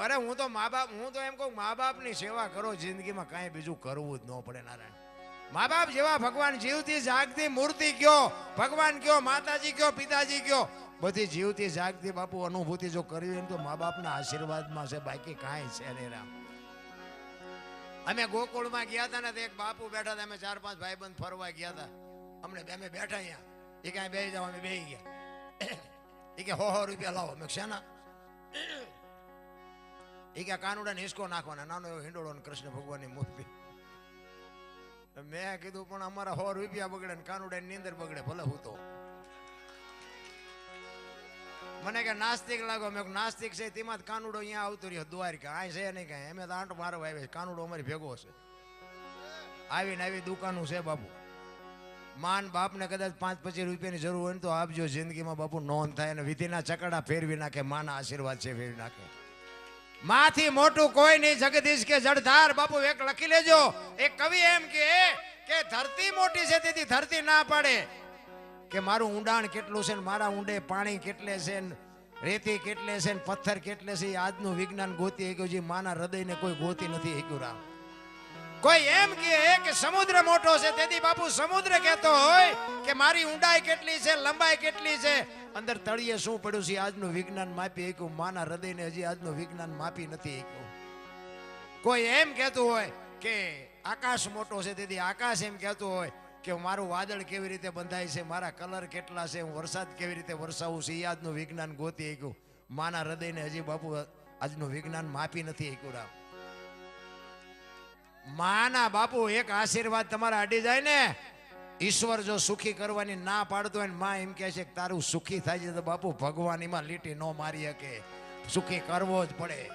અરે હું તો મા બાપ હું તો એમ કહું મા બાપની સેવા કરો, જિંદગીમાં કાંઈ બીજું કરવું જ ન પડે નારાયણ. મા બાપ જેવા ભગવાન જીવતી જાગતી મૂર્તિ કયો, ભગવાન કયો, માતાજી કયો, પિતાજી કયો, બધી જીવતી જાગતી બાપુ અનુભૂતિ જો કરવી એમ તો મા બાપના આશીર્વાદમાં છે, બાકી કાંઈ છે નહીં રામ. અમે ગોકુળમાં ગયા હતા ને તો એક બાપુ બેઠા હતા, અમે ચાર પાંચ ભાઈબંધ ફરવા ગયા હતા. અમને બે- અમે બેઠા અહીંયા. એ કાંઈ બે જાવ અમે બેસી ગયા. એ કે, હો હો, રૂપિયા લાવો. મેં શેના? એ કે કાનુડા હિસકો નાખવાના. નાનો એવો હિંડોળો ને કૃષ્ણ ભગવાનની મૂર્તિ. મેં કીધું, પણ અમારા સો રૂપિયા બગડે ને કાનુડા ની અંદર બગડે, ભલે હું તો. મને કે નાસ્તિક લાગો. મેં નાસ્તિક છે, તેમાં જ કાનુડો અહીંયા આવતો રહ્યો દ્વારિકા આ છે નહીં કાંઈ. અમે તો આંટો મારવા આવે કાનુડો અમારી ભેગો છે. આવીને આવી દુકાનું છે બાપુ. માન બાપને કદાચ પાંચ પચીસ રૂપિયાની જરૂર હોય ને તો આપજો. જિંદગીમાં બાપુ નોંધ થાય અને વિધિના ચકડા ફેરવી નાખે, માના આશીર્વાદ છે, ફેરવી નાખે. માથી મોટું કોઈ નહીં. જગદીશ કે જડધાર બાપુ એક લખી લેજો. એક કવિ એમ કે કે ધરતી મોટી છે, તેથી ધરતી ના પાડે. કે મારું ઊંડાણ કેટલું છે ને મારા ઊંડે પાણી કેટલે છે ને રેતી કેટલે છે ને પથ્થર કેટલે છે આજનું વિજ્ઞાન ગોતી ગયું છે. માના હૃદયને કોઈ ગોતી નથી હેગ્યું રામ. કોઈ એમ કહે કે સમુદ્ર મોટો છે, તેથી બાપુ સમુદ્ર કહેતો હોય કે મારી ઊંડાઈ કેટલી છે, લંબાઈ કેટલી છે? અંદર તળિયે શું પડ્યું છે? આજનું વિજ્ઞાન માપી શક્યું માના હૃદયને હજી આજનું વિજ્ઞાન માપી નથી કોઈ એમ કહેતું હોય કે આકાશ મોટો છે, તેથી આકાશ એમ કહેતું હોય કે મારું વાદળ કેવી રીતે બંધાય છે, મારા કલર કેટલા છે, હું વરસાદ કેવી રીતે વરસાવું છું એ આજનું વિજ્ઞાન ગોતી શક્યું માના હૃદયને હજી બાપુ આજનું વિજ્ઞાન માપી નથી શક્યું રામ. માના બાપુ એક આશીર્વાદ તમારા અડી જાય ને? ઈશ્વર જો સુખી કરવાની ના પાડતો હોય ને માં એમ કહે છે કે તારું સુખી થાય છે તો બાપુ ભગવાનીમાં લીટી ન મારી શકે. સુખી કરવો જ પડે.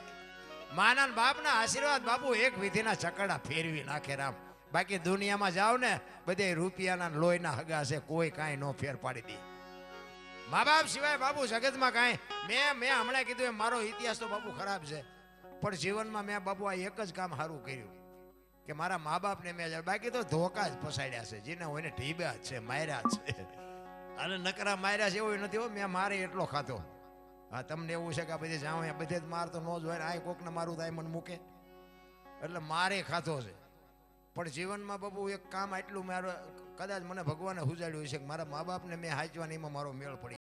માના બાપના આશીર્વાદ બાપુ એક વિધિના ચકડા ફેરવી નાખે રામ. બાકી દુનિયામાં જાવ ને બધે રૂપિયાના લોહીના હગા છે, કોઈ કાંઈ ન ફેર પાડી દે. મા બાપ સિવાય બાપુ જગતમાં કાંઈ, મેં મેં હમણાં કીધું એ મારો ઇતિહાસ તો બાપુ ખરાબ છે. પણ જીવનમાં મેં બાપુ આ એક જ કામ સારું કર્યું. કે મારા મા બાપને મેં બાકી તો ધોકા જ ફસાડ્યા છે. જેને હોય ને ઢીબ્યા છે, માર્યા છે. અને નકરા માર્યા છે એવું નથી હો, મેં મારે એટલો ખાતો હા, તમને એવું છે કે આ બધે જાઉં બધે જ માર તો ન જ હોય આ કોકને મારું થાય મને મૂકે. એટલે મારે ખાતો છે. પણ જીવનમાં બાબુ એક કામ આટલું મારું કદાચ મને ભગવાને હુજાડ્યું છે કે મારા મા બાપને મેં હાચવાની એમાં મારો મેળ પડી